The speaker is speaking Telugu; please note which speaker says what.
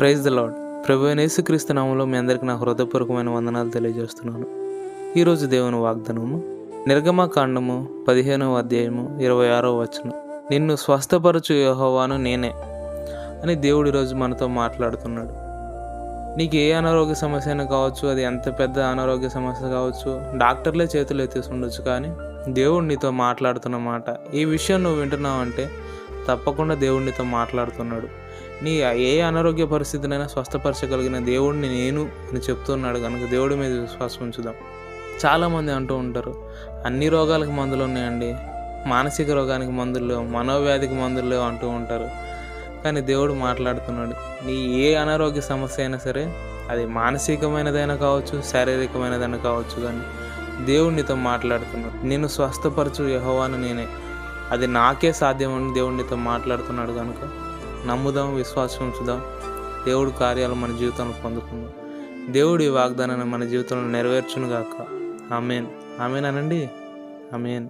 Speaker 1: ప్రైజ్ ద లాడ్ ప్రభు యేసుక్రీస్తు నామంలో మీ అందరికీ నా హృదయపూర్వకమైన వందనాలు తెలియజేస్తున్నాను. ఈరోజు దేవుని వాగ్దానము నిర్గమకాండము పదిహేనవ అధ్యాయము ఇరవై ఆరో వచనం. నిన్ను స్వస్థపరచు యహోవాను నేనే అని దేవుడు ఈరోజు మనతో మాట్లాడుతున్నాడు. నీకు ఏ అనారోగ్య సమస్య అయినా కావచ్చు అది ఎంత పెద్ద అనారోగ్య సమస్య కావచ్చు డాక్టర్లే చేతులు ఎత్తేసి ఉండొచ్చు కానీ దేవుడు నీతో మాట్లాడుతున్న మాట. ఈ విషయం నువ్వు వింటున్నావు అంటే తప్పకుండా దేవుడు నీతో మాట్లాడుతున్నాడు. నీ ఏ అనారోగ్య పరిస్థితినైనా స్వస్థపరచగలిగిన దేవుడిని నేను అని చెప్తున్నాడు కనుక దేవుడి మీద విశ్వాసం ఉంచుదాం. చాలామంది అంటూ ఉంటారు అన్ని రోగాలకు మందులు ఉన్నాయండి మానసిక రోగానికి మందులు మనోవ్యాధికి మందులు అంటూ ఉంటారు. కానీ దేవుడు మాట్లాడుతున్నాడు నీ ఏ అనారోగ్య సమస్య అయినా సరే అది మానసికమైనదైనా కావచ్చు శారీరకమైనదైనా కావచ్చు కానీ దేవుడు నీతో మాట్లాడుతున్నాడు. నేను స్వస్థపరచు యహోవాను నేనే. అది నాకే సాధ్యమని దేవుడితో మాట్లాడుతున్నాడు కనుక నమ్ముదాం విశ్వాసం ఉంచుదాం. దేవుడు కార్యాలు మన జీవితంలో పొందుకుందాం. దేవుడి వాగ్దానాన్ని మన జీవితంలో నెరవేర్చును గాక ఆమెన్. ఆమెన్ అనండి. ఆమెన్.